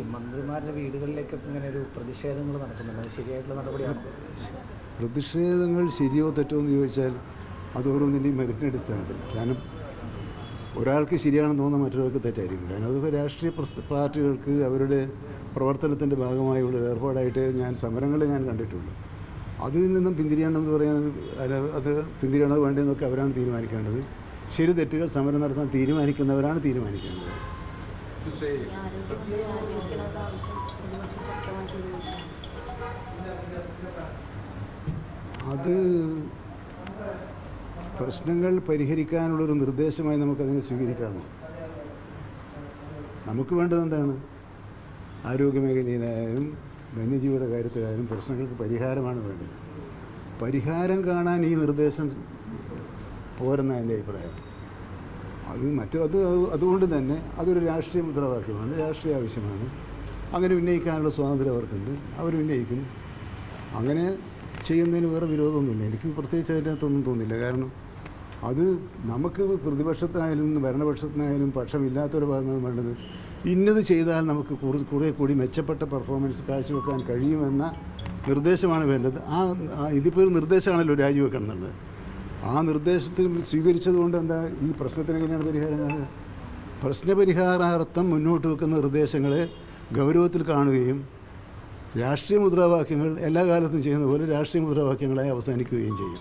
ഈ മന്ത്രിമാരുടെ വീടുകളിലേക്കൊക്കെ ഇങ്ങനെ ഒരു പ്രതിഷേധങ്ങൾ നടക്കുന്നുണ്ട്. ശരിയായിട്ടുള്ള നടപടിയാണ്? പ്രതിഷേധങ്ങൾ ശരിയോ തെറ്റോ എന്ന് ചോദിച്ചാൽ അത് ഓരോന്നിന്റെയും അടിസ്ഥാനത്തിൽ. കാരണം ഒരാൾക്ക് ശരിയാണെന്ന് തോന്നുന്ന മറ്റൊരാൾക്ക് തെറ്റായിരിക്കും കാരണം അത് രാഷ്ട്രീയ പാർട്ടികൾക്ക് അവരുടെ പ്രവർത്തനത്തിന്റെ ഭാഗമായുള്ള ഏർപ്പാടായിട്ട് ഞാൻ സമരങ്ങളെ ഞാൻ കണ്ടിട്ടുള്ളൂ. അതിൽ നിന്നും പിന്തിരിയണമെന്ന് അല്ല അത് പിന്തിരിയണോ വേണ്ടതെന്നൊക്കെ അവരാണ് തീരുമാനിക്കേണ്ടത്. ശരി തെറ്റുകൾ സമരം നടത്താൻ തീരുമാനിക്കുന്നവരാണ് തീരുമാനിക്കേണ്ടത്. ആരോഗ്യമന്ത്രി രാജിവെക്കണമെന്ന ആവശ്യം. പ്രതിപക്ഷം ശക്തമാക്കിയിരുന്നു അത് പ്രശ്നങ്ങൾ പരിഹരിക്കാനുള്ളൊരു നിർദ്ദേശമായി നമുക്കതിനെ സ്വീകരിക്കാമോ നമുക്ക് വേണ്ടത് എന്താണ്? ആരോഗ്യമേഖലയിലായാലും വന്യജീവിയുടെ കാര്യത്തിലായാലും പ്രശ്നങ്ങൾക്ക് പരിഹാരമാണ് വേണ്ടത്. പരിഹാരം കാണാൻ ഈ നിർദ്ദേശം പോരെന്ന എന്റെ അഭിപ്രായം. അത് മറ്റു അത് അതുകൊണ്ട് തന്നെ അതൊരു രാഷ്ട്രീയ മുദ്രാവാക്യമാണ് രാഷ്ട്രീയ ആവശ്യമാണ്. അങ്ങനെ ഉന്നയിക്കാനുള്ള സ്വാതന്ത്ര്യം അവർക്കുണ്ട് അവർ ഉന്നയിക്കും. അങ്ങനെ ചെയ്യുന്നതിന് വേറെ വിരോധമൊന്നുമില്ല. എനിക്ക് പ്രത്യേകിച്ച് അതിനകത്തൊന്നും തോന്നില്ല. കാരണം അത് നമുക്ക് പ്രതിപക്ഷത്തിനായാലും ഭരണപക്ഷത്തിനായാലും പക്ഷമില്ലാത്തൊരു ഭാഗമാണ് വേണ്ടത്. ഇന്നത് ചെയ്താൽ നമുക്ക് കുറ- കൂടി മെച്ചപ്പെട്ട പെർഫോമൻസ് കാഴ്ചവെക്കാൻ കഴിയുമെന്ന നിർദ്ദേശമാണ് വേണ്ടത്. ആ ഇതിപ്പോൾ ഒരു നിർദ്ദേശമാണല്ലോ രാജിവെക്കണം എന്നുള്ളത് ആ നിർദ്ദേശത്തിൽ സ്വീകരിച്ചതുകൊണ്ട് എന്താ ഈ പ്രശ്നത്തിന് എങ്ങനെയാണ് പരിഹാരം പ്രശ്നപരിഹാരാർത്ഥം മുന്നോട്ട് വെക്കുന്ന നിർദ്ദേശങ്ങളെ ഗൗരവത്തിൽ കാണുകയും രാഷ്ട്രീയ മുദ്രാവാക്യങ്ങൾ എല്ലാ കാലത്തും ചെയ്യുന്ന പോലെ രാഷ്ട്രീയ മുദ്രാവാക്യങ്ങളായി അവസാനിക്കുകയും ചെയ്യും.